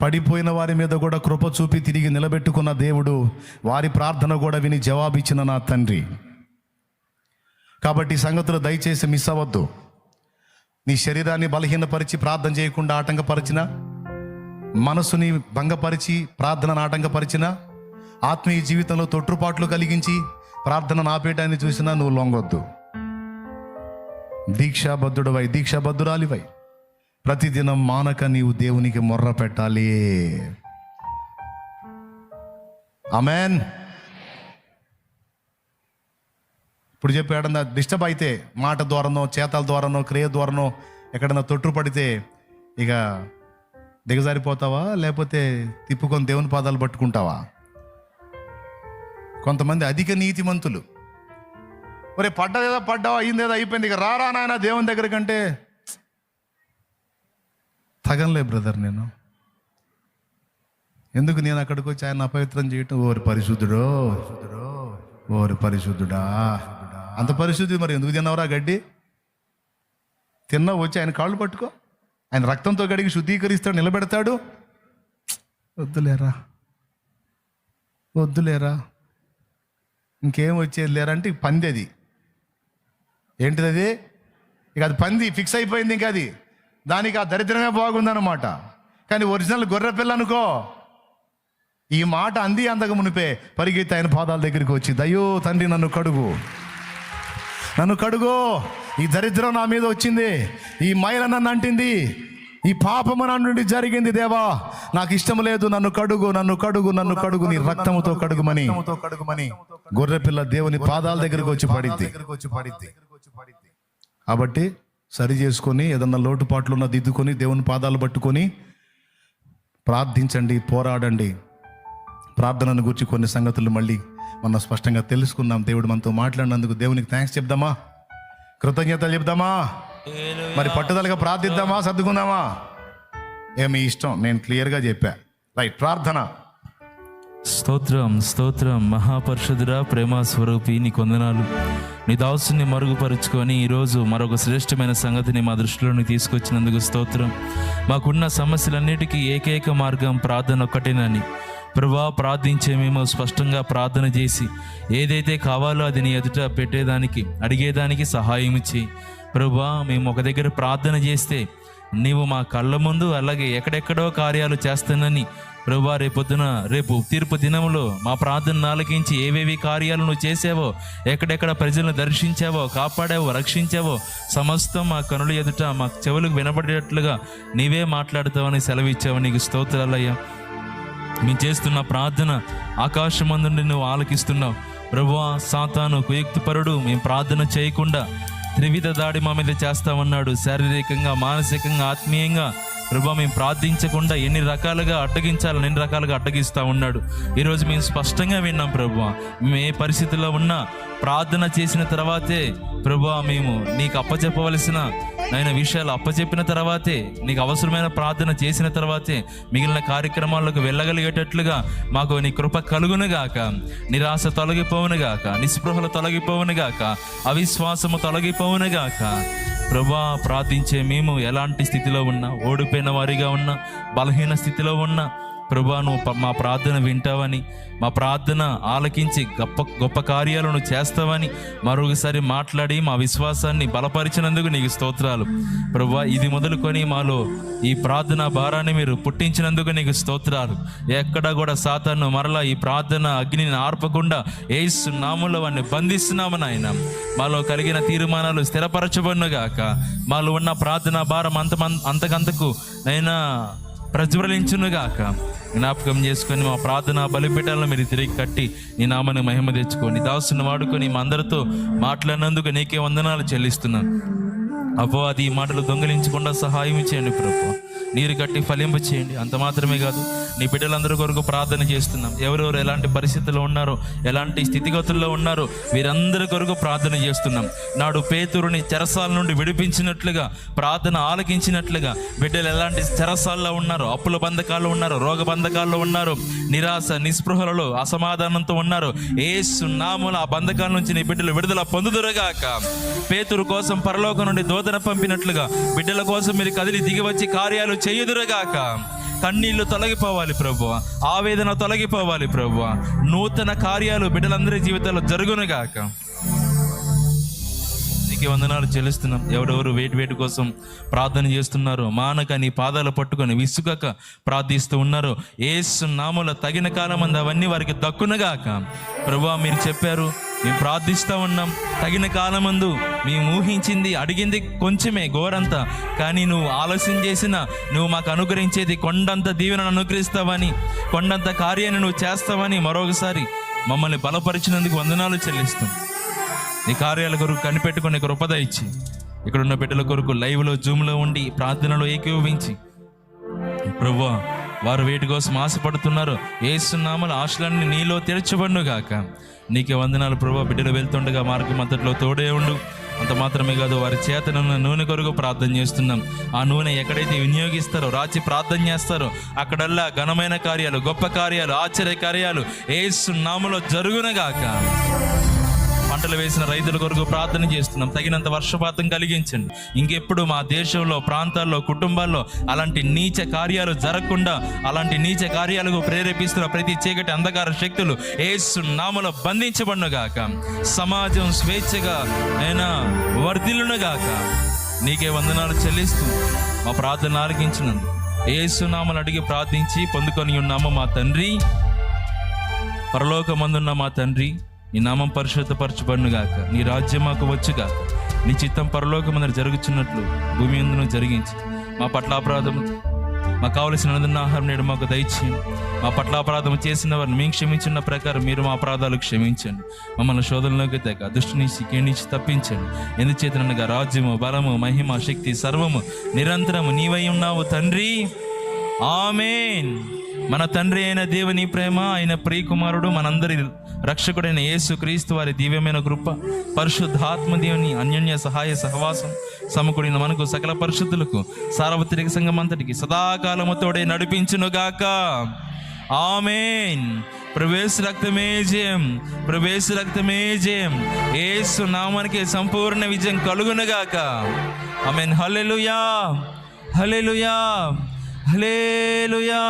పడిపోయిన వారి మీద కూడా కృప చూపి తిరిగి నిలబెట్టుకున్న దేవుడు వారి ప్రార్థన కూడా విని జవాబిచ్చిన నా తండ్రి. కాబట్టి సంగతులు దయచేసి మిస్ అవ్వద్దు. నీ శరీరాన్ని బలహీనపరిచి ప్రార్థన చేయకుండా ఆటంకపరిచిన మనసుని భంగపరిచి ప్రార్థనను ఆటంకపరిచిన ఆత్మీయ జీవితంలో తొట్టుపాట్లు కలిగించి ప్రార్థన ఆపేయడాన్ని చూసినా నువ్వు లొంగొద్దు. దీక్షాబద్ధుడవై దీక్షాబద్ధురాలివై. ప్రతిదినం మానక నీవు దేవునికి మొర్ర పెట్టాలి. అమెన్ ఇప్పుడు చెప్పాడన్నా డిస్టర్బ్ అయితే మాట ద్వారానో చేతల ద్వారానో క్రియ ద్వారానో ఎక్కడన్నా తొట్టు పడితే ఇక దిగజారిపోతావా? లేకపోతే తిప్పుకొని దేవుని పాదాలు పట్టుకుంటావా? కొంతమంది అధిక నీతిమంతులు. ఒరే పడ్డదేదో పడ్డావా? అయిందేదో అయిపోయింది. ఇక రారా నాయన దేవుని దగ్గర కంటే తగనలే బ్రదర్ నేను. ఎందుకు నేను అక్కడికి వచ్చి ఆయన అపవిత్రం చేయటం? ఓరి పరిశుద్ధుడో ఓరి పరిశుద్ధుడా. అంత పరిశుద్ధి మరి ఎందుకు తిన్నావురా గడ్డి? తిన్నావు వచ్చి ఆయన కాళ్ళు పట్టుకో. ఆయన రక్తంతో గడిగి శుద్ధీకరిస్తాడు నిలబెడతాడు. వద్దులేరా. వద్దులేరా. ఇంకేం వచ్చేది లేరా అంటే పంది అది. ఏంటిది అది? ఇక అది పంది ఫిక్స్ అయిపోయింది ఇంకా అది. దానికి ఆ దరిద్రమే బాగుందన్నమాట. కానీ ఒరిజినల్ గొర్రె పిల్ల అనుకో. ఈ మాట అంది అందక మునిపే పరిగెత్తి ఆయన పాదాల దగ్గరికి వచ్చి దయ్యో తండ్రి నన్ను కడుగు. నన్ను కడుగు. ఈ దరిద్రం నా మీద వచ్చింది. ఈ మైల నన్ను అంటింది. ఈ పాపము నా నుండి జరిగింది దేవా. నాకు ఇష్టం లేదు. నన్ను కడుగు నన్ను కడుగు నన్ను కడుగు. నీ రక్తముతో కడుగుమని. కడుగుమని గొర్రె పిల్ల దేవుని పాదాల దగ్గరకు వచ్చి పడింది. కాబట్టి సరి చేసుకొని ఏదన్నా లోటుపాట్లు ఉన్న దిద్దుకొని దేవుని పాదాలు పట్టుకొని ప్రార్థించండి పోరాడండి. ప్రార్థనను గురించి కొన్ని సంగతులు మళ్ళీ మనం స్పష్టంగా తెలుసుకుందాం. దేవుడు మనతో మాట్లాడినందుకు దేవునికి థ్యాంక్స్ చెప్దామా? కృతజ్ఞతలు చెప్దామా? మరి పట్టుదలగా ప్రార్థిద్దామా? సర్దుకుందామా? ఏమి ఇష్టం? నేను క్లియర్గా చెప్పా. రైట్ ప్రార్థన. స్తోత్రం స్తోత్రం. మహాపరిషుదురా ప్రేమ స్వరూపి నీ కొందనాలు నీ దాసుని మరుగుపరుచుకొని ఈరోజు మరొక శ్రేష్టమైన సంగతిని మా దృష్టిలోకి తీసుకొచ్చినందుకు స్తోత్రం. మాకున్న సమస్యలన్నిటికీ ఏకైక మార్గం ప్రార్థన ఒక్కటేనని. ప్రభా ప్రార్థించే మేము స్పష్టంగా ప్రార్థన చేసి ఏదైతే కావాలో అది నీ ఎదుట పెట్టేదానికి అడిగేదానికి సహాయం చేయి. ప్రభా మేము ఒక దగ్గర ప్రార్థన చేస్తే నీవు మా కళ్ళ ముందు అలాగే ఎక్కడెక్కడో కార్యాలు చేస్తానని ప్రభా రేపొద్దున రేపు తీర్పు దినములో మా ప్రార్థన ఆలకించి ఏవేవి కార్యాలు నువ్వు చేసావో ఎక్కడెక్కడ ప్రజలను దర్శించావో కాపాడావో రక్షించావో సమస్తం మా కనుల ఎదుట మా చెవులకు వినబడేటట్లుగా నీవే మాట్లాడతావని సెలవిచ్చావు. నీకు స్తోత్రాలయ్యా. మేము చేస్తున్న ప్రార్థన ఆకాశమందుండి నువ్వు ఆలకిస్తున్నావు. ప్రభువా సాతాను కుయుక్తిపరుడు మేము ప్రార్థన చేయకుండా త్రివిధ దాడి మా మీద చేస్తామన్నాడు. శారీరకంగా మానసికంగా ఆత్మీయంగా ప్రభా మేము ప్రార్థించకుండా ఎన్ని రకాలుగా అడ్డగించాలని ఎన్ని రకాలుగా అడ్డగిస్తూ ఉన్నాడు. ఈరోజు మేము స్పష్టంగా విన్నాం ప్రభా. మేము ఏ పరిస్థితిలో ఉన్నా ప్రార్థన చేసిన తర్వాతే ప్రభా మేము నీకు అప్పచెప్పవలసిన ఆయన విషయాలు అప్పచెప్పిన తర్వాతే నీకు అవసరమైన ప్రార్థన చేసిన తర్వాతే మిగిలిన కార్యక్రమాలకు వెళ్ళగలిగేటట్లుగా మాకు నీ కృప కలుగునుగాక నిరాశ తొలగిపోవునుగాక నిస్పృహలు తొలగిపోవునుగాక అవిశ్వాసము తొలగిపోవునుగాక ప్రభా ప్రార్థించే మేము ఎలాంటి స్థితిలో ఉన్నా చనిపోయిన వారిగా ఉన్న బలహీన స్థితిలో ఉన్నా ప్రభా నువ్వు మా ప్రార్థన వింటావని మా ప్రార్థన ఆలకించి గొప్ప గొప్ప కార్యాలను చేస్తావని మరొకసారి మాట్లాడి మా విశ్వాసాన్ని బలపరిచినందుకు నీకు స్తోత్రాలు. ప్రభా ఇది మొదలుకొని మాలో ఈ ప్రార్థన భారాన్ని మీరు పుట్టించినందుకు నీకు స్తోత్రాలు. ఎక్కడ కూడా సాతాను మరలా ఈ ప్రార్థన అగ్నిని ఆర్పకుండా ఏసు నాములో వాడిని బంధిస్తున్నాము నాయన. మాలో కలిగిన తీర్మానాలు స్థిరపరచబడినగాక. మాలో ఉన్న ప్రార్థన భారం అంత అంతకంతకు నైనా ప్రజ్వలించునుగాక. జ్ఞాపకం చేసుకొని మా ప్రార్థన బలిపీఠాలను మీరు తిరిగి కట్టి నీ నామని మహిమ తెచ్చుకోండి. దాసుని వాడుకొని మా అందరితో మాట్లాడినందుకు నీకే వందనాలు చెల్లిస్తున్నాను. అపో అది ఈ మాటలు దొంగిలించకుండా సహాయం చేయండి ప్రభు. నీరు కట్టి ఫలింప చేయండి. అంత మాత్రమే కాదు నీ బిడ్డలందరి కొరకు ప్రార్థన చేస్తున్నాం. ఎవరెవరు ఎలాంటి పరిస్థితుల్లో ఉన్నారో ఎలాంటి స్థితిగతుల్లో ఉన్నారో వీరందరి కొరకు ప్రార్థన చేస్తున్నాం. నాడు పేతురుని చెరసాల నుండి విడిపించినట్లుగా ప్రార్థన ఆలకించినట్లుగా బిడ్డలు ఎలాంటి చెరసాల్లో ఉన్నారో అప్పుల బంధకాల్లో ఉన్నారో రోగ బంధకాల్లో ఉన్నారో నిరాశ నిస్పృహలలో అసమాధానంతో ఉన్నారు ఏసు నాముల ఆ బంధకాల నుంచి నీ బిడ్డలు విడుదల పొందుదురుగాక. పేతురు కోసం పరలోకం నుండి దోదన పంపినట్లుగా బిడ్డల కోసం మీరు కదిలి దిగివచ్చి కార్యాలు చేయుదురుగాక. కన్నీళ్ళు తొలగిపోవాలి ప్రభు ఆవేదన తొలగిపోవాలి ప్రభు నూతన కార్యాలు బిడ్డలందరి జీవితాల్లో జరుగునుగాక. నీకు వందనాలు చెల్లిస్తున్నాం. ఎవరెవరు వేటి వేటి కోసం ప్రార్థన చేస్తున్నారు మానక నీ పాదాలు పట్టుకొని విసుగక ప్రార్థిస్తూ ఉన్నారు ఏసు నామల తగిన కాలం అంది. అవన్నీ వారికి దక్కునగాక ప్రభా మీరు చెప్పారు మేము ప్రార్థిస్తూ ఉన్నాం. తగిన కాలమందు మేము ఊహించింది అడిగింది కొంచెమే ఘోరంతా కానీ నువ్వు ఆలస్యం చేసిన నువ్వు మాకు అనుగ్రహించేది కొండంత దీవెనను అనుగ్రహిస్తావని కొండంత కార్యాన్ని నువ్వు చేస్తావని మరొకసారి మమ్మల్ని బలపరిచినందుకు వందనాలు చెల్లిస్తాం. నీ కార్యాల కొరకు కనిపెట్టుకుని కృపద ఇచ్చి ఇక్కడ ఉన్న బిడ్డల కొరకు లైవ్లో జూమ్లో ఉండి ప్రార్థనలో ఏకీభవించి. ప్రభు వారు వేటి కోసం ఆశపడుతున్నారు. ఏసునామల ఆశలన్నీ నీలో తెరచబడును గాక నీకే వందనాలు ప్రభు బిడ్డలు వెళ్తుండగా మార్గం అంతట్లో తోడే ఉండు. అంత మాత్రమే కాదు వారి చేతనున్న నూనె కొరకు ప్రార్థన చేస్తున్నాం. ఆ నూనె ఎక్కడైతే వినియోగిస్తారో రాచి ప్రార్థన చేస్తారో అక్కడల్లా ఘనమైన కార్యాలు గొప్ప కార్యాలు ఆశ్చర్య కార్యాలు ఏసు నామలో జరుగునగాక. పంటలు వేసిన రైతుల కొరకు ప్రార్థన చేస్తున్నాం. తగినంత వర్షపాతం కలిగించండి. ఇంకెప్పుడు మా దేశంలో ప్రాంతాల్లో కుటుంబాల్లో అలాంటి నీచ కార్యాలు జరగకుండా అలాంటి నీచ కార్యాలకు ప్రేరేపిస్తున్న ప్రతి చీకటి అంధకార శక్తులు ఏసు నామలో బంధించబడునుగాక. సమాజం స్వేచ్ఛగా అయినా వర్ధిల్లునుగాక. నీకే వందనాలు చెల్లిస్తూ మా ప్రార్థన ఆలకించినందు ఏసు నామలు అడిగి ప్రార్థించి పొందుకొని ఉన్నాము మా తండ్రి. పరలోకమందున్న మా తండ్రి. నీ నామం పరిశుద్ధపరచబడును గాక నీ రాజ్యం మాకు వచ్చుగాక నీ చిత్తం పరలోకమందర జరుగుచున్నట్లు భూమి ఎందును జరిగించి. మా పట్ల అపరాధం మాకు కావలసిన అనుదిన ఆహారం నేడు మాకు దయచేయండి. మా పట్ల అపరాధం చేసిన వారిని మేము క్షమించిన ప్రకారం మీరు మా అపరాధాలు క్షమించండి. మమ్మల్ని శోధనలోకి తెగ దుష్టు నుంచి నుంచి తప్పించండి. ఎందుచేతనగా రాజ్యము బలము మహిమ శక్తి సర్వము నిరంతరము నీవై ఉన్నావు తండ్రి. ఆమెన్. మన తండ్రి అయిన దేవుని ప్రేమ ఆయన ప్రియకుమారుడు మనందరి రక్షకుడైన యేసు క్రీస్తు వారి దివ్యమైన కృప పరిశుద్ధాత్మ దేవుని అన్యోన్య సహాయ సహవాసం సమకూడిన మనకు సకల పరిశుద్ధులకు సార్వత్రిక సంఘం అంతటికి సదాకాలముతోడే నడిపించునుగాక. ఆమెన్. ప్రవేశ రక్తమే జయం. ప్రవేశ రక్తమే జయం. ఏసు నామానికి సంపూర్ణ విజయం కలుగునుగాక. ఆమెన్. హల్లెలూయా. ஹலே லுயா